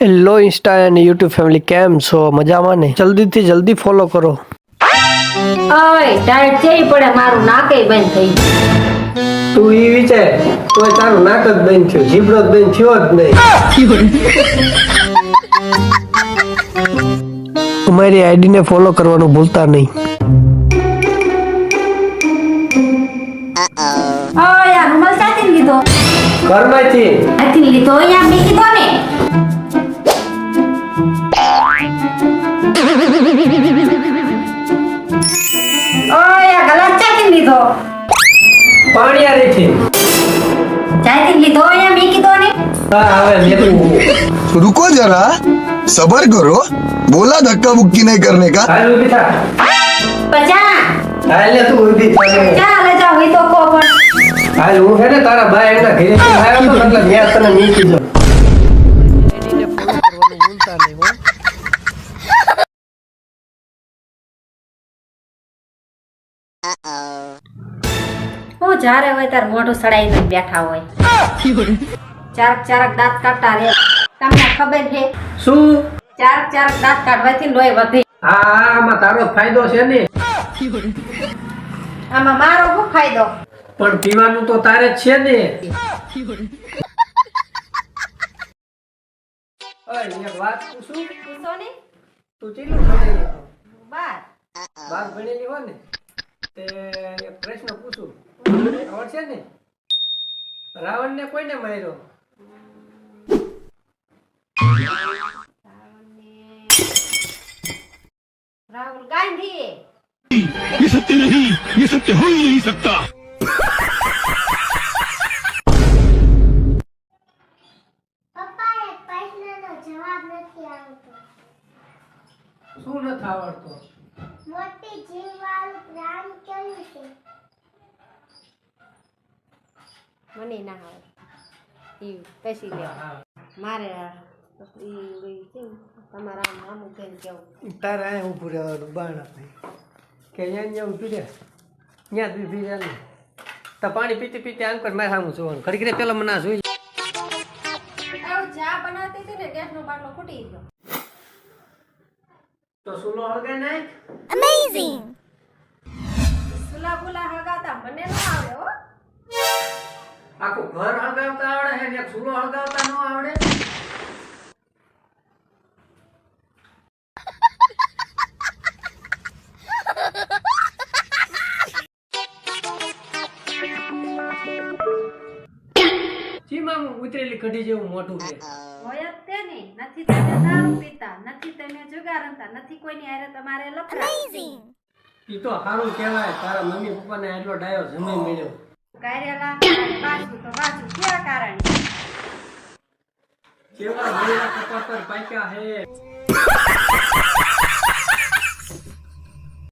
Hello insta અને YouTube family કેમ છો? મજામાં ને? જલ્દીથી જલ્દી ફોલો કરો. ઓય ટાઈટ ચેવી પડે મારું નાકે બંધ થઈ તું ઈ વિચાર તોય તારું નાક જ બંધ થયું. જીભડો જ બંધ થયો જ નહીં. અમારી આઈડી ને ફોલો કરવાનું ભૂલતા નહીં. ઓય આ રૂમાલ ક્યાંથી લીધો? ઘરમાંથી. ક્યાંથી લીધો? અહીંયા મેં કીધો ને. ઓય આ ગલાસ ક્યાંથી લીધો પાણીયારીથી ક્યાંથી લીધો અહીંયા મેં કીધો ને હા હવે લેતું रुको जरा सबर करो बोला धक्का मुक्की नहीं करने का હાલ ઊભી થા પજા હાલ લે તું ઊભી થા ચાલે જાવ હોય તો કો પણ હાલ હું છે ને તારા ભાઈ એના ઘરે આવ્યો તો એટલે મેં તને મીકી જો જ્યારે હોય ત્યારે મોઢું સડાઈને બેઠા હોય. ચારક ચારક દાંત કાઢતા રે તમને ખબર છે? શું? ચારક ચારક દાંત કાઢવાથી લોહી વધે. હા, આમાં તારો ફાયદો છે ને? આમાં મારો શું ફાયદો? પણ પીવાનું તો તારે જ છે ને. ઓય, વાત પૂછું? પૂછો ને. તું કેટલું ભણેલી? બાર. બાર ભણેલી હોય ને? તે પ્રશ્ન પૂછું. ખબર છે ને રાવણ ને કોઈને માર્યો રાહુલ ગાંધી ये सत्य नहीं ये सत्य हो ही नहीं सकता પપ્પા એક પ્રશ્નનો જવાબ નથી આવતો શું નથી આવડતું મોટી જીવવાળું પ્રાણી કયું છે મને ના આવે. એ પછી લે. મારે તમારા આમ આમ કેવું તારા અહીંયા ઊભું રહેવાનું બાણા કે અહીંયા અહીંયા ઊભી રહે. ત્યાં જ ઊભી રહે તો પાણી પીતી પીતી આમ કર મારે સામું જોવાનું. ઘડીક રે પેલા મને જોઈ ચા બનાવતી હતી ને ગેસનો બાટલો ફૂટી ગયો. તો સુલો હળગે નાખ. સુલા બુલા હગાતા મને ન આખું ઘર હળગાવતા આવડે છે ને એક સુલો હળગાવતા ન આવડે? ચીમાં ઉતરેલી કઢી જેવું મોટું છે. હોય જ તે ને નથી તમે દારૂ પીતા નથી તમે જુગાર રમતા નથી કોઈની હારે તમારે લફડા. ઈ તો સારું કહેવાય તારા મમ્મી પપ્પાને આટલો ડાયો જમી મળ્યો. કારેલા પાછું તો પાછું કેવા કારણ? કેવા મળ્યા કપાસ પર પાક્યા હે?